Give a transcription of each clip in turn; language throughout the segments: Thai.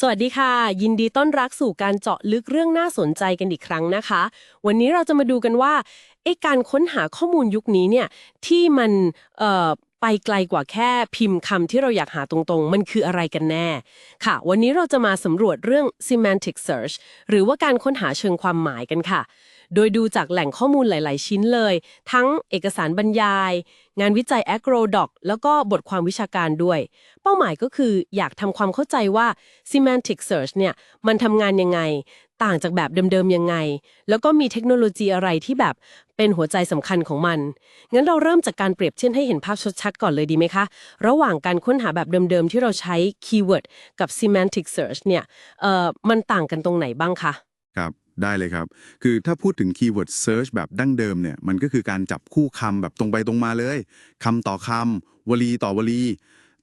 สวัสดีค่ะ ยินดีต้อนรับสู่การเจาะลึกเรื่องน่าสนใจกันอีกครั้งนะคะ วันนี้เราจะมาดูกันว่าไอ้การค้นหาข้อมูลยุคนี้เนี่ยที่มันเอ่อไปไกลกว่าแค่พิมพ์คำที่เราอยากหาตรงๆ มันคืออะไรกันแน่ ค่ะ วันนี้เราจะมาสำรวจเรื่อง semantic search หรือว่าการค้นหาเชิงความหมายกันค่ะ โดยดูจากแหล่งข้อมูลหลาย ๆ ชิ้นเลย ทั้งเอกสารบรรยาย งานวิจัย agrodoc แล้วก็บทความวิชาการด้วย เป้าหมายก็คืออยากทำความเข้าใจว่า semantic search เนี่ยมันทำงานยังไง ต่างจากแบบเดิม ๆ ยังไง แล้วก็มีเทคโนโลยีอะไรที่แบบเป็นหัวใจสำคัญของมัน งั้นเราเริ่มจากการเปรียบเทียบให้เห็นภาพชัดๆก่อนเลยดีไหมคะ ระหว่างการค้นหาแบบเดิม ๆ ที่เราใช้ keyword กับ semantic search เนี่ย เอ่อ มันต่างกันตรงไหนบ้างคะ ครับ ได้เลยครับ คือถ้าพูดถึง keyword search แบบดั้งเดิมเนี่ย มันก็คือการจับคู่คำแบบตรงไปตรงมาเลย คำต่อคำ วลีต่อวลี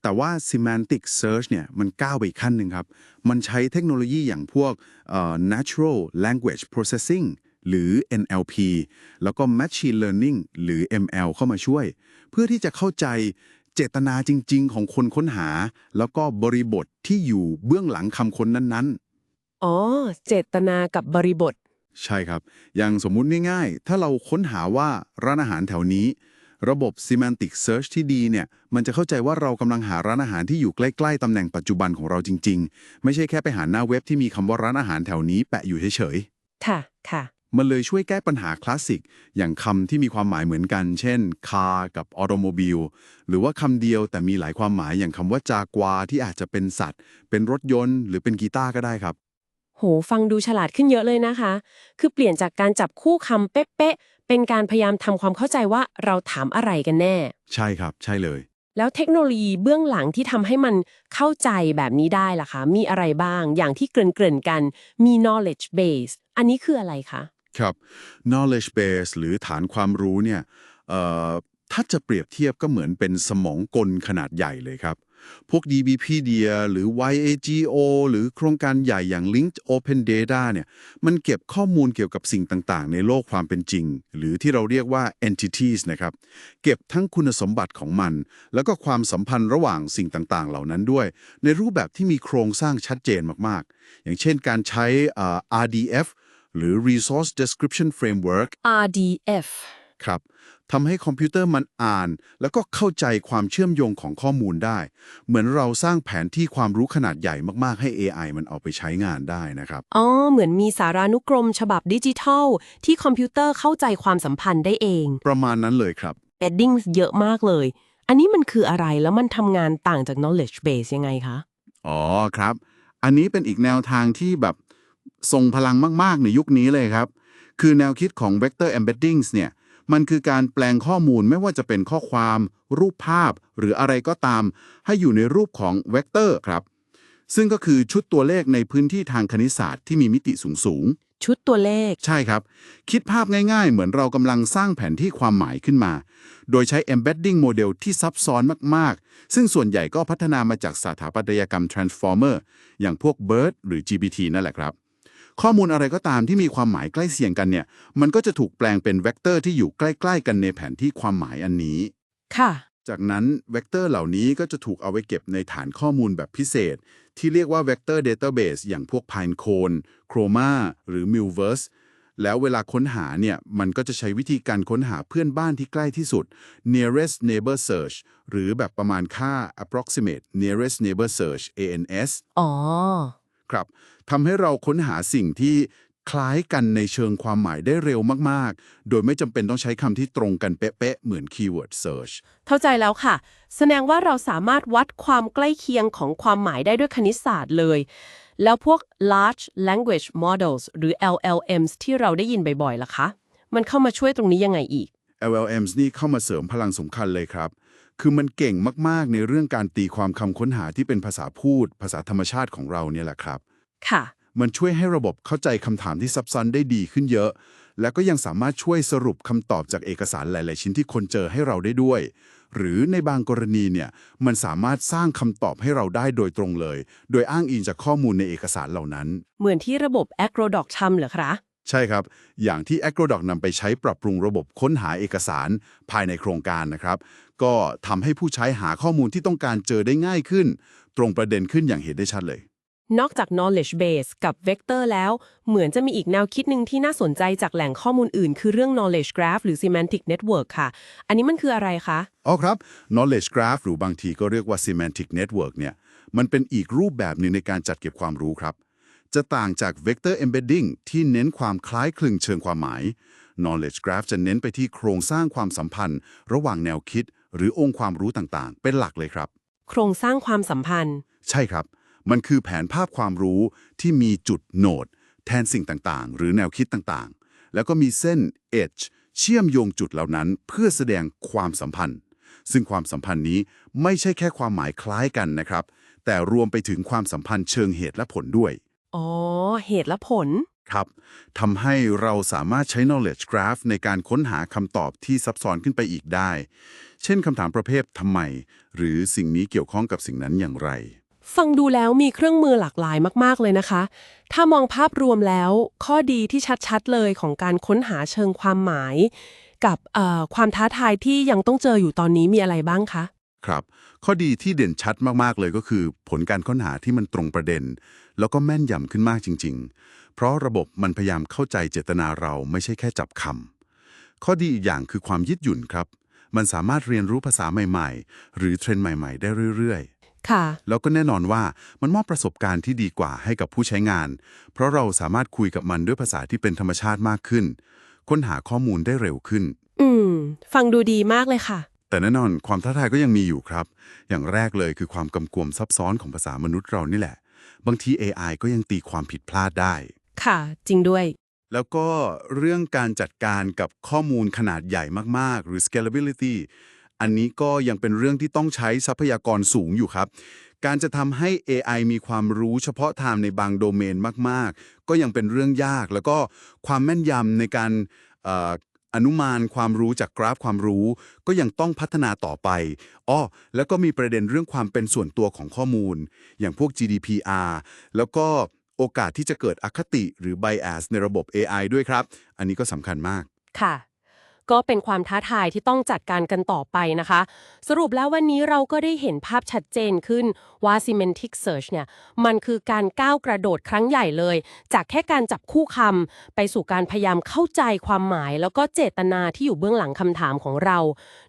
แต่ว่า semantic search เนี่ย มันก้าวไปอีกขั้นหนึ่งครับ มันใช้เทคโนโลยีอย่างพวกเอ่อ natural language processing หรือ NLP แล้วก็ machine learning หรือ ML เข้ามาช่วย เพื่อที่จะเข้าใจเจตนาจริง ๆ ของคนค้นหา แล้วก็บริบทที่อยู่เบื้องหลังคำค้นนั้นๆ อ๋อ เจตนากับบริบท ใช่ครับ อย่างสมมุติง่ายๆ ถ้าเราค้นหาว่าร้านอาหารแถวนี้ ระบบ semantic search ที่ดีเนี่ย มันจะเข้าใจว่าเรากำลังหาร้านอาหารที่อยู่ใกล้ๆตำแหน่งปัจจุบันของเราจริง ๆ ไม่ใช่แค่ไปหาหน้าเว็บที่มีคำว่าร้านอาหารแถวนี้แปะอยู่เฉยค่ะ ค่ะๆมันเลยช่วยแก้ปัญหาคลาสสิก อย่างคำที่มีความหมายเหมือนกัน เช่น car กับ automobile หรือว่าคำเดียวแต่มีหลายความหมายอย่างคำว่าจากวาที่อาจจะเป็นสัตว์ เป็นรถยนต์ หรือเป็นกีตาร์ก็ได้ครับ โห ฟังดูฉลาดขึ้นเยอะเลยนะคะ คือเปลี่ยนจากการจับคู่คำเป๊ะๆ เป็นการพยายามทำความเข้าใจว่าเราถามอะไรกันแน่ ใช่ครับ ใช่เลย แล้วเทคโนโลยีเบื้องหลังที่ทำให้มันเข้าใจแบบนี้ได้ล่ะคะ มีอะไรบ้าง อย่างที่เกริ่นๆกัน มี knowledge base อันนี้คืออะไรคะ ครับ knowledge base หรือฐานความรู้เนี่ยเอ่อถ้าจะเปรียบเทียบก็เหมือนเป็นสมองกลขนาดใหญ่เลยครับ พวก DBpedia หรือ YAGO หรือโครงการใหญ่อย่าง Linked Open Data เนี่ยมันเก็บข้อมูลเกี่ยวกับสิ่งต่างๆ ในโลกความเป็นจริง หรือที่เราเรียกว่า entities นะครับ เก็บทั้งคุณสมบัติของมัน แล้วก็ความสัมพันธ์ระหว่างสิ่งต่างๆ เหล่านั้นด้วย ในรูปแบบที่มีโครงสร้างชัดเจนมากๆ อย่างเช่นการใช้ RDF หรือ Resource Description Framework RDF ครับทำให้คอมพิวเตอร์มันอ่าน แล้วก็เข้าใจความเชื่อมโยงของข้อมูลได้ เหมือนเราสร้างแผนที่ความรู้ขนาดใหญ่มากๆ ให้ AI มันเอาไปใช้งานได้นะครับ อ๋อ เหมือนมีสารานุกรม ฉบับดิจิทัล ที่คอมพิวเตอร์เข้าใจความสัมพันธ์ได้เอง ประมาณนั้นเลยครับ padding เยอะมากเลย อันนี้มันคืออะไรแล้วมันทำงานต่างจาก knowledge base ยังไงคะ อ๋อครับ อันนี้เป็นอีกแนวทางที่แบบทรงพลังมากๆ ในยุคนี้เลยครับ คือแนวคิดของ vector embeddings เนี่ย มันคือการแปลงข้อมูลไม่ว่าจะเป็นข้อความ รูปภาพ หรืออะไรก็ตาม ให้อยู่ในรูปของ vector ครับ ซึ่งก็คือชุดตัวเลขในพื้นที่ทางคณิตศาสตร์ที่มีมิติสูงๆชุดตัวเลข ใช่ครับ คิดภาพง่ายๆ เหมือนเรากำลังสร้างแผนที่ความหมายขึ้นมา โดยใช้ embedding model ที่ซับซ้อนมากๆ ซึ่งส่วนใหญ่ก็พัฒนามาจากสถาปัตยกรรม transformer อย่างพวก BERT หรือ GPT นั่นแหละครับ ข้อมูลอะไรก็ตามที่มีความหมายใกล้เคียงกันเนี่ย มันก็จะถูกแปลงเป็นเวกเตอร์ที่อยู่ใกล้ๆ กันในแผนที่ความหมายอันนี้ ค่ะ จากนั้นเวกเตอร์เหล่านี้ก็จะถูกเอาไว้เก็บในฐานข้อมูลแบบพิเศษ ที่เรียกว่า Vector Database อย่างพวก Pinecone Chroma หรือ Milverse แล้วเวลาค้นหาเนี่ย มันก็จะใช้วิธีการค้นหาเพื่อนบ้านที่ใกล้ที่สุด nearest neighbor search หรือแบบประมาณค่า approximate nearest neighbor search ANS อ๋อ ครับทำให้เราค้นหาสิ่งที่คล้ายกันในเชิงความหมายได้เร็วมาก ๆ โดยไม่จำเป็นต้องใช้คำที่ตรงกันเป๊ะ ๆ เหมือน keyword search เข้าใจแล้วค่ะ แสดงว่าเราสามารถวัดความใกล้เคียงของความหมายได้ด้วยคณิตศาสตร์เลย แล้วพวก large language models หรือ LLMs ที่เราได้ยินบ่อย ๆ ล่ะคะ มันเข้ามาช่วยตรงนี้ยังไงอีก LLMs นี่เข้ามาเสริมพลังสำคัญเลยครับ คือมันเก่งมากๆ ในเรื่องการตีความคำค้นหาที่เป็นภาษาพูด ภาษาธรรมชาติของเราเนี่ยแหละครับ ค่ะ มันช่วยให้ระบบเข้าใจคำถามที่ซับซ้อนได้ดีขึ้นเยอะ แล้วก็ยังสามารถช่วยสรุปคำตอบจากเอกสารหลาย ๆ ชิ้นที่คนเจอให้เราได้ด้วย หรือในบางกรณีเนี่ย มันสามารถสร้างคำตอบให้เราได้โดยตรงเลย โดยอ้างอิงจากข้อมูลในเอกสารเหล่านั้น เหมือนที่ระบบ Acrodoc ทำเหรอคะใช่ครับ อย่างที่ Acrodoc นำไปใช้ปรับปรุงระบบค้นหาเอกสารภายในโครงการนะครับ ก็ทำให้ผู้ใช้หาข้อมูลที่ต้องการเจอได้ง่ายขึ้น ตรงประเด็นขึ้นอย่างเห็นได้ชัดเลย นอกจาก knowledge base กับ vector แล้ว เหมือนจะมีอีกแนวคิดหนึ่งที่น่าสนใจจากแหล่งข้อมูลอื่น คือเรื่อง knowledge graph หรือ semantic network ค่ะ อันนี้มันคืออะไรคะ อ๋อครับ knowledge graph หรือบางทีก็เรียกว่า semantic network เนี่ย มันเป็นอีกรูปแบบหนึ่งในการจัดเก็บความรู้ครับ จะต่างจาก vector embedding ที่เน้นความคล้ายคลึงเชิงความหมาย knowledge graph จะเน้นไปที่โครงสร้างความสัมพันธ์ ระหว่างแนวคิด หรือองค์ความรู้ต่างๆ เป็นหลักเลยครับ โครงสร้างความสัมพันธ์ ใช่ครับ มันคือแผนภาพความรู้ที่มีจุดโนด แทนสิ่งต่างๆ หรือแนวคิดต่างๆ แล้วก็มีเส้น edge เชื่อมโยงจุดเหล่านั้นเพื่อแสดงความสัมพันธ์ ซึ่งความสัมพันธ์นี้ไม่ใช่แค่ความหมายคล้ายกันนะครับ แต่รวมไปถึงความสัมพันธ์เชิงเหตุและผลด้วย อ๋อ เหตุและผล ครับทำให้เราสามารถใช้ knowledge graph ในการค้นหาคำตอบที่ซับซ้อนขึ้นไปอีกได้ เช่นคำถามประเภททำไม หรือสิ่งนี้เกี่ยวข้องกับสิ่งนั้นอย่างไร ฟังดูแล้วมีเครื่องมือหลากหลายมาก ๆ เลยนะคะ ถ้ามองภาพรวมแล้ว ข้อดีที่ชัด ๆ เลยของการค้นหาเชิงความหมาย กับเอ่อความท้าทายที่ยังต้องเจออยู่ตอนนี้มีอะไรบ้างคะ ครับ ข้อดีที่เด่นชัดมาก ๆ เลยก็คือ ผลการค้นหาที่มันตรงประเด็น แล้วก็แม่นยำขึ้นมากจริง ๆ เพราะระบบมันพยายามเข้าใจเจตนาเราไม่ใช่แค่จับคำข้อดีอีกอย่างคือความยืดหยุ่นครับ มันสามารถเรียนรู้ภาษาใหม่ ๆ หรือเทรนด์ใหม่ ๆ ได้เรื่อยๆค่ะแล้วก็แน่นอนว่ามันมอบประสบการณ์ที่ดีกว่าให้กับผู้ใช้งาน เพราะเราสามารถคุยกับมันด้วยภาษาที่เป็นธรรมชาติมากขึ้น ค้นหาข้อมูลได้เร็วขึ้น อืม ฟังดูดีมากเลยค่ะ แต่แน่นอนความท้าทายก็ยังมีอยู่ครับ อย่างแรกเลยคือความกำกวมซับซ้อนของภาษามนุษย์เรานี่แหละ บางที AI ก็ยังตีความผิดพลาดได้ ค่ะ จริงด้วย แล้วก็เรื่องการจัดการกับข้อมูลขนาดใหญ่มาก ๆ หรือ scalability อันนี้ก็ยังเป็นเรื่องที่ต้องใช้ทรัพยากรสูงอยู่ครับ การจะทำให้ AI มีความรู้เฉพาะทางในบางโดเมนมาก ๆ ก็ยังเป็นเรื่องยาก แล้วก็ความแม่นยำในการเอนุมานความรู้จากกราฟความรู้ ก็ยังต้องพัฒนาต่อไป อ้อ แล้วก็มีประเด็นเรื่องความเป็นส่วนตัวของข้อมูล อย่างพวก GDPR แล้วก็โอกาสที่จะเกิดอคติหรือ bias ในระบบ AI ด้วยครับ อันนี้ก็สำคัญมาก ค่ะ ก็เป็นความท้าทายที่ต้องจัดการกันต่อไปนะคะ สรุปแล้ววันนี้เราก็ได้เห็นภาพชัดเจนขึ้นว่า semantic search เนี่ยมันคือการก้าวกระโดดครั้งใหญ่เลย จากแค่การจับคู่คำไปสู่การพยายามเข้าใจความหมาย แล้วก็เจตนาที่อยู่เบื้องหลังคำถามของเรา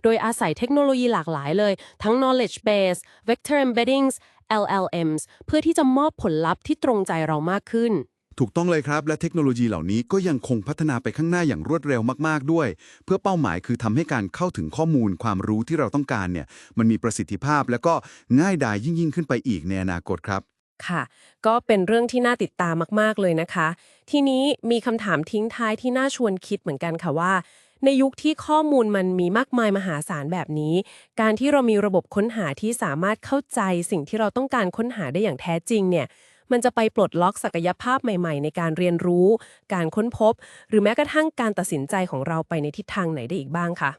โดยอาศัยเทคโนโลยีหลากหลายเลย ทั้ง knowledge base vector embeddings LLMs เพื่อที่จะมอบผลลัพธ์ที่ตรงใจเรามากขึ้น ถูกต้องเลยครับ และเทคโนโลยีเหล่านี้ก็ยังคงพัฒนาไปข้างหน้าอย่างรวดเร็วมาก ๆ ด้วย เพื่อเป้าหมายคือทำให้การเข้าถึงข้อมูลความรู้ที่เราต้องการเนี่ยมันมีประสิทธิภาพ แล้วก็ง่ายดายยิ่งยิ่งขึ้นไปอีกในอนาคตครับ ค่ะ ก็เป็นเรื่องที่น่าติดตามมาก ๆ เลยนะคะ ทีนี้มีคำถามทิ้งท้ายที่น่าชวนคิดเหมือนกันค่ะว่า ในยุคที่ข้อมูลมันมีมากมายมหาศาลแบบนี้ การที่เรามีระบบค้นหาที่สามารถเข้าใจสิ่งที่เราต้องการค้นหาได้อย่างแท้จริงเนี่ย มันจะไปปลดล็อกศักยภาพใหม่ ๆ ในการเรียนรู้ การค้นพบ หรือแม้กระทั่งการตัดสินใจของเราไปในทิศทางไหนได้อีกบ้างคะ